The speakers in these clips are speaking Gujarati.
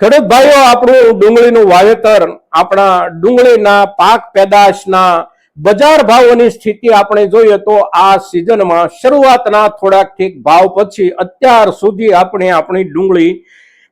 ખેડૂત ભાઈઓ આપણું ડુંગળીનું વાવેતર, આપણા ડુંગળીના પાક પેદાશના બજાર ભાવોની સ્થિતિ આપણે જોઈએ તો આ સિઝનમાં શરૂઆતના થોડાક ઠીક ભાવ પછી અત્યાર સુધી આપણે આપણી ડુંગળી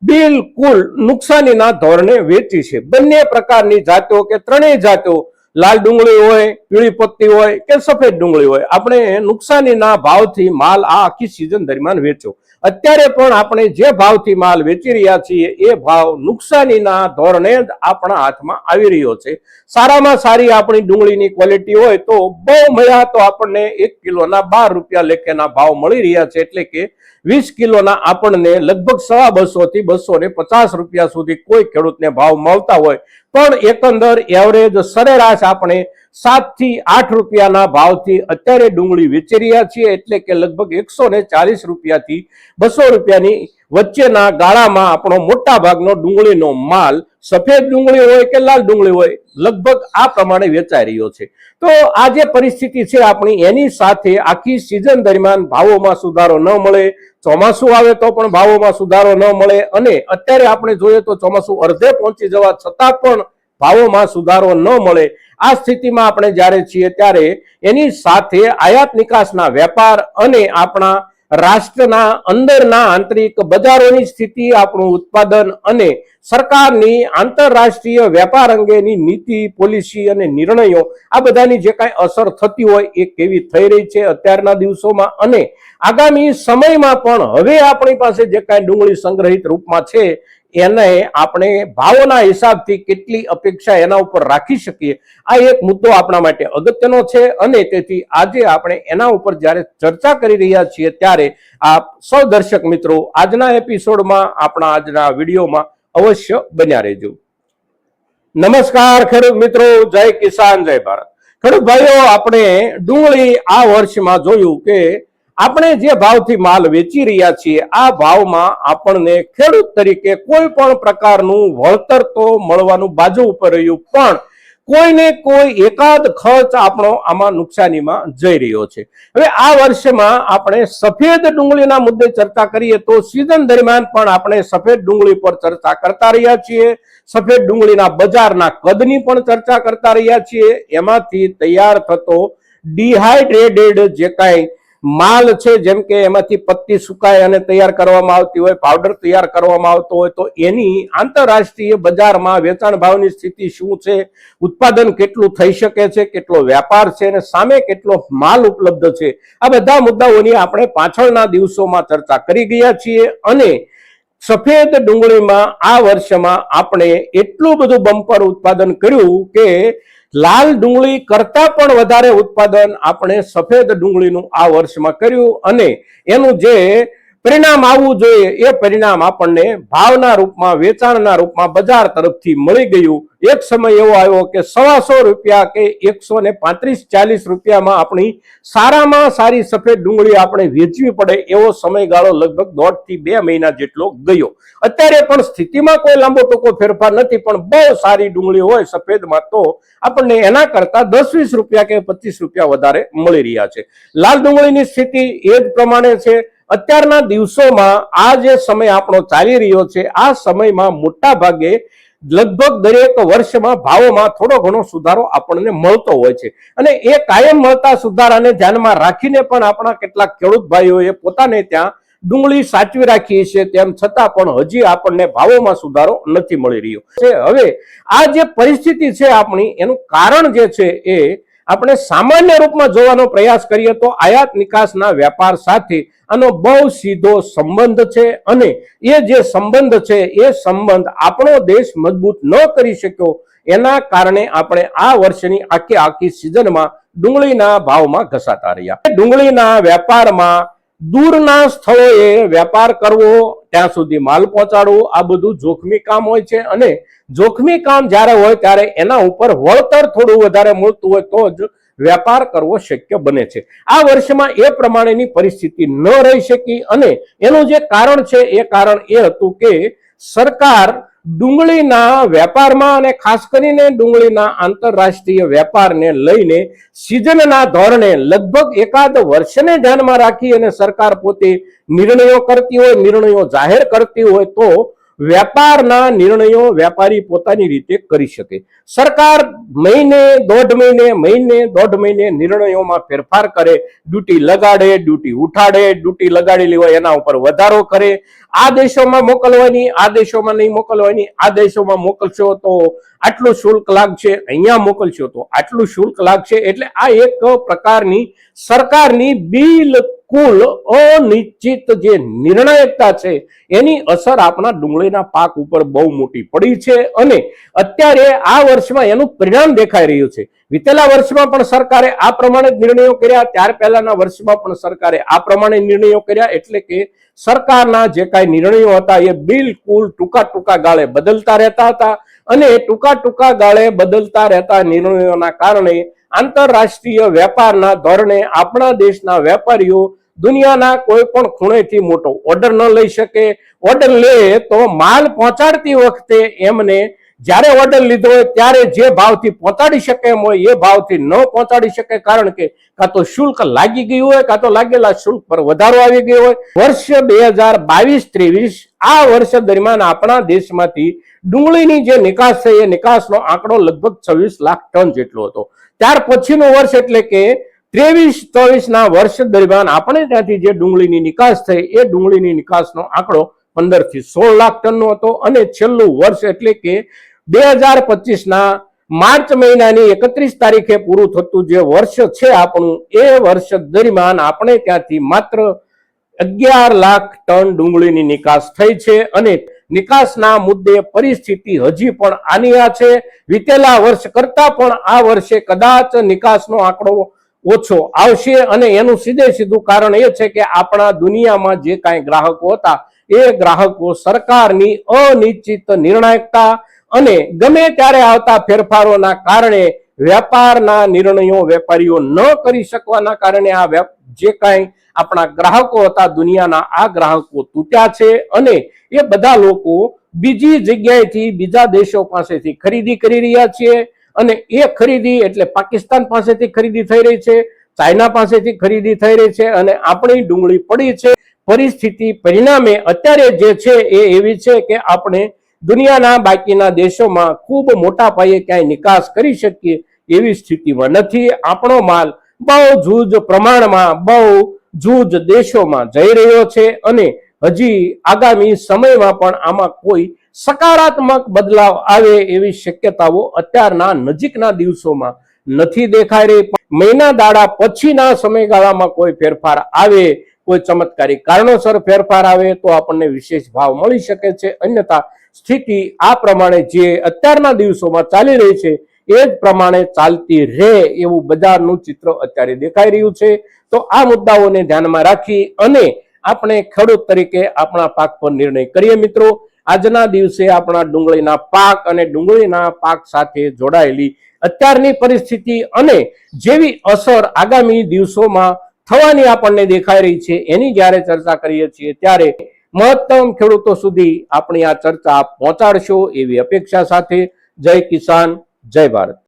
બિલકુલ નુકસાનીના ધોરણે વેચી છે. બંને પ્રકારની જાતો કે ત્રણેય જાતો, લાલ ડુંગળી હોય, પીળી પત્તી હોય કે સફેદ ડુંગળી હોય, આપણે નુકસાનીના ભાવથી માલ આ આખી સિઝન દરમિયાન વેચો અત્યારે પણ આપણે જે ભાવથી માલ વેચી રહ્યા છીએ, એ ભાવ નુકસાનીના ધોરણે જ આપણા હાથમાં આવી રહ્યો છે. સારામાં સારી આપણી ડુંગળીની ક્વોલિટી હોય તો બહુ મયા તો આપણને એક કિલોના બાર રૂપિયા લેખેના ભાવ મળી રહ્યા છે. એટલે કે વીસ કિલોના આપણને લગભગ સવા બસો થી બસો ને પચાસ રૂપિયા સુધી કોઈ ખેડૂતને ભાવ મળતા હોય પણ એકંદર એવરેજ સરેરાશ આપણે સાતથી આઠ રૂપિયાના ભાવથી અત્યારે ડુંગળી વેચી રહ્યા છીએ. એટલે કે લગભગ એકસો ને ચાલીસ રૂપિયાથી બસો રૂપિયાની વચ્ચેના ગાળામાં આપણો મોટા ભાગનો ડુંગળીનો માલ સફેદ ડુંગળી હોય કે લાલ ડુંગળી હોય લગભગ આ પ્રમાણે વેચાઈ રહ્યો છે. તો આ જે પરિસ્થિતિ છે આપણી, એની સાથે આખી સિઝન દરમિયાન ભાવોમાં સુધારો ન મળે. ચોમાસું આવે તો પણ ભાવોમાં સુધારો ન મળે અને અત્યારે આપણે જોઈએ તો ચોમાસું અર્ધે પહોંચી જવા છતાં પણ ભાવોમાં સુધારો ન મળે. આ સ્થિતિમાં આપણે જ્યારે છીએ ત્યારે એની સાથે આયાત નિકાસના વેપાર અને આપણા રાષ્ટ્રના અંદરના આંતરિક બજારોની સ્થિતિ, આપણું ઉત્પાદન અને સરકારની આંતરરાષ્ટ્રીય વેપાર અંગેની નીતિ, પોલિસી અને નિર્ણયો, આ બધાની જે કાંઈ અસર થતી હોય એ કેવી થઈ રહી છે અત્યારના દિવસોમાં અને આગામી સમયમાં પણ હવે આપણી પાસે જે કાંઈ ડુંગળી સંગ્રહિત રૂપમાં છે એને આપણે ભાવોના હિસાબથી કેટલી અપેક્ષા એના ઉપર રાખી શકીએ? આ એક મુદ્દો આપણા માટે અગત્યનો છે અને તેથી આજે આપણે એના ઉપર જ્યારે ચર્ચા કરી રહ્યા છીએ ત્યારે આપ સૌ દર્શક મિત્રો આજના એપિસોડમાં આપણા આજના વિડીયોમાં અવશ્ય બન્યા રહેજો. નમસ્કાર ખેડૂત મિત્રો, જય કિસાન, જય ભારત. ખેડૂત ભાઈઓ, આપણે ડુંગળી આ વર્ષમાં જોયું કે આપણે જે ભાવથી માલ વેચી રહ્યા છીએ, આ ભાવમાં આપણને ખેડૂત તરીકે કોઈ પણ પ્રકારનું વળતર તો મળવાનું બાજુ ઉપર રહ્યું, પણ કોઈને કોઈ એકાદ ખર્ચ આપણો આમાં નુકસાનીમાં જઈ રહ્યો છે. હવે આ વર્ષમાં આપણે સફેદ ડુંગળીના મુદ્દે ચર્ચા કરીએ તો સિઝન દરમિયાન પણ આપણે સફેદ ડુંગળી પર ચર્ચા કરતા રહ્યા છીએ. સફેદ ડુંગળીના બજારના કદની પણ ચર્ચા કરતા રહ્યા છીએ. એમાંથી તૈયાર થતો ડિહાઇડ્રેટેડ જે કાંઈ માલ છે, જેમ કે એમાંથી પત્તી સુકાય અને તૈયાર કરવામાં આવતી હોય પાવડર તૈયાર કરવામાં આવતો હોય, તો એની આંતરરાષ્ટ્રીય બજારમાં વેચાણ ભાવની સ્થિતિ શું છે, ઉત્પાદન કેટલું થઈ શકે છે, કેટલો વેપાર છે અને સામે કેટલો માલ ઉપલબ્ધ છે, આ બધા મુદ્દાઓની આપણે પાછળના દિવસોમાં ચર્ચા કરી ગયા છીએ અને સફેદ ડુંગળીમાં આ વર્ષમાં આપણે એટલું બધું બમ્પર ઉત્પાદન કર્યું કે લાલ ડુંગળી કરતા પણ વધારે ઉત્પાદન આપણે સફેદ ડુંગળીનું આ વર્ષમાં કર્યું અને એનું જે પરિણામ આવવું જોઈએ. એ પરિણામ આપણને ભાવના રૂપમાં, વેચાણના રૂપમાં બજાર તરફથી મળી ગયું. એક સમય એવો આવ્યો કે સવાસો રૂપિયા કે એકસો ને પાંત્રીસ ચાલીસ રૂપિયામાં આપણી સારામાં સારી સફેદ ડુંગળી આપણે વેચવી પડે એવો સમયગાળો લગભગ દોઢથી બે મહિના જેટલો ગયો. અત્યારે પણ સ્થિતિમાં કોઈ લાંબો ટૂંકો ફેરફાર નથી, પણ બહુ સારી ડુંગળી હોય સફેદમાં તો આપણને એના કરતા દસ વીસ રૂપિયા કે પચીસ રૂપિયા વધારે મળી રહ્યા છે. લાલ ડુંગળીની સ્થિતિ એ જ પ્રમાણે છે. અત્યારના દિવસોમાં આ જે સમય આપણો ચાલી રહ્યો છે, આ સમયમાં મોટા ભાગે લગભગ દરેક વર્ષમાં ભાવોમાં થોડો ઘણો સુધારો આપણને મળતો હોય છે. અને એ કાયમ મળતા સુધારાને ધ્યાનમાં રાખીને પણ આપણા કેટલાક ખેડૂત ભાઈઓએ પોતાને ત્યાં ડુંગળી સાચવી રાખી છે, તેમ છતાં પણ હજી આપણને ભાવોમાં સુધારો નથી મળી રહ્યો. છે હવે આ જે પરિસ્થિતિ છે આપણી, એનું કારણ જે છે એ આપણે સામાન્ય રૂપમાં જોવાનો પ્રયાસ કરીએ તો આયાત નિકાસના વેપાર સાથે આનો બહુ સીધો સંબંધ છે અને એ જે સંબંધ છે, એ સંબંધ આપણો દેશ મજબૂત ન કરી શક્યો, એના કારણે આપણે આ વર્ષની આખી આખી સિઝનમાં ડુંગળીના ભાવમાં ઘસાતા રહ્યા. ડુંગળીના વેપારમાં દૂરના સ્થળોએ વેપાર કરવો, ત્યાં સુધી માલ પહોંચાડવો, આ બધું જોખમી કામ હોય છે. અને જોખમી કામ જ્યારે હોય ત્યારે એના ઉપર વળતર થોડું વધારે મળતું હોય તો જ વેપાર કરવો શક્ય બને છે. આ વર્ષમાં એ પ્રમાણેની પરિસ્થિતિ ન રહી શકી અને એનું જે કારણ છે એ કારણ એ હતું કે સરકાર ડુંગળીના વેપારમાં અને ખાસ કરીને ડુંગળીના આંતરરાષ્ટ્રીય વેપારને લઈને સિઝનના ધોરણે લગભગ એકાદ વર્ષને ધ્યાનમાં રાખી અને સરકાર પોતે નિર્ણયો કરતી હોય, નિર્ણયો જાહેર કરતી હોય તો વેપારના નિર્ણયો વેપારી પોતાની રીતે કરી શકે. સરકાર મહિને, દોઢ મહિને મહિને, દોઢ મહિને નિર્ણયોમાં ફેરફાર કરે, ડ્યુટી લગાડે, ડ્યુટી ઉઠાડે, ડ્યુટી લગાડેલી હોય એના ઉપર વધારો કરે. આ દેશોમાં મોકલવાની, આ દેશોમાં નહીં મોકલવાની, આ દેશોમાં મોકલશો તો આટલું શુલ્ક લાગશે, અહીંયા મોકલશો તો આટલું શુલ્ક લાગશે. એટલે આ એક પ્રકારની સરકારની બિલકુલ અનિશ્ચિત જે નિર્ણાયકતા છે, એની અસર આપણા ડુંગળીના પાક ઉપર બહુ મોટી પડી છે અને અત્યારે આ વર્ષમાં એનું પરિણામ દેખાઈ રહ્યું છે. વિતેલા વર્ષમાં પણ સરકારે આ પ્રમાણે નિર્ણયો કર્યા, ત્યાર પહેલાના વર્ષમાં પણ સરકારે આ પ્રમાણે નિર્ણયો કર્યા, એટલે કે સરકારના જે કાંઈ નિર્ણયો હતા, એ બિલકુલ ટૂંકા ટૂંકા ગાળે બદલતા રહેતા હતા અને ટૂંકા ટૂંકા ગાળે બદલતા રહેતા નિર્ણયોના કારણે આંતરરાષ્ટ્રીય વેપારના ધોરણે આપણા દેશના વેપારીઓ દુનિયાના કોઈ પણ ખૂણેથી મોટો ઓર્ડર ન લઈ શકે. ઓર્ડર લે તો માલ પહોંચાડતી વખતે એમને જ્યારે ઓર્ડર લીધો હોય ત્યારે જે ભાવથી પહોંચાડી શકે એમ હોય, એ ભાવથી ન પહોંચાડી શકે કારણ કે કાં તો શુલ્ક લાગી ગયું હોય, કાં તો લાગેલા શુલ્ક પર વધારો આવી ગયો હોય. વર્ષ બે હજાર બાવીસ ત્રેવીસ આ વર્ષ દરમિયાન આપણા દેશમાંથી ડુંગળીની જે નિકાસ થઈ એ નિકાસનો આંકડો લગભગ છવ્વીસ લાખ ટન જેટલો હતો. ત્યાર પછીનું વર્ષ એટલે કે ત્રેવીસ ચોવીસ ના વર્ષ દરમિયાન આપણે ત્યાંથી જે ડુંગળીની નિકાસ થઈ એ ડુંગળીની નિકાસનો આંકડો પંદરથી સોળ લાખ ટનનો હતો. અને છેલ્લું વર્ષ એટલે કે બે હજાર પચીસ ના માર્ચ મહિનાની એકત્રીસ તારીખે પૂરું થતું જે વર્ષ છે આપણું, એ વર્ષ દરમિયાન આપણે ત્યાંથી માત્ર અગિયાર લાખ ટન ડુંગળીની નિકાસ થઈ છે અને નિકાસના મુદ્દે પરિસ્થિતિ હજી પણ આનિયા છે. વિતેલા વર્ષ કરતા પણ આ વર્ષે કદાચ નિકાસનો આંકડો ઓછો આવશે અને એનું સીધે સીધું કારણ એ છે કે આપણા દુનિયામાં જે કાંઈ ગ્રાહકો હતા એ ગ્રાહકો સરકારની અનિશ્ચિત નિર્ણાયકતા અને ગમે ત્યારે આવતા ફેરફારોના કારણે વેપારના નિર્ણયો વેપારીઓ ન કરી શકવાના કારણે આ જે કાંઈ આપણા ગ્રાહકો હતા, દુનિયાના આ ગ્રાહકો તૂટ્યા છે અને એ બધા લોકો બીજી જગ્યાએથી બીજા દેશો પાસેથી ખરીદી કરી રહ્યા છે અને એ ખરીદી એટલે પાકિસ્તાન પાસેથી ખરીદી થઈ રહી છે, ચાઇના પાસેથી ખરીદી થઈ રહી છે અને આપણી ડુંગળી પડી છે પરિસ્થિતિ પરિણામે અત્યારે જે છે એ એવી છે કે આપણે દુનિયાના બાકીના દેશોમાં ખૂબ મોટા પાયે ક્યાંય નિકાસ કરી શકીએ એવી સ્થિતિમાં નથી. આપણો માલ બહુ જૂજ પ્રમાણમાં, બહુ જૂજ દેશોમાં જઈ રહ્યો છે અને હજી આગામી સમયમાં પણ આમાં કોઈ સકારાત્મક બદલાવ આવે એવી શક્યતાઓ અત્યારના નજીકના દિવસોમાં નથી દેખાઈ રહી. મહિના દાડા પછીના સમયગાળામાં કોઈ ફેરફાર આવે કોઈ ચમત્કારી કારણોસર ફેરફાર આવે તો આપણને વિશેષ ભાવ મળી શકે છે. અન્યથા સ્થિતિ આ પ્રમાણે જે અત્યારના દિવસોમાં ચાલી રહી છે, એ જ પ્રમાણે ચાલતી રહે એવું બજારનું ચિત્ર અત્યારે દેખાઈ રહ્યું છે. તો આ મુદ્દાઓને ધ્યાનમાં રાખી અને આપણે ખેડૂત તરીકે આપણા પાક પર નિર્ણય કરીએ મિત્રો. આજના દિવસે આપણા ડુંગળીના પાક અને ડુંગળીના પાક સાથે જોડાયેલી અત્યારની પરિસ્થિતિ અને જેવી અસર આગામી દિવસોમાં થવાની આપણને દેખાઈ રહી છે, એની જ્યારે ચર્ચા કરીએ છીએ ત્યારે મહત્તમ ખેડૂતો સુધી આપણી આ ચર્ચા પહોંચાડશો એવી અપેક્ષા સાથે જય કિસાન, જય ભારત.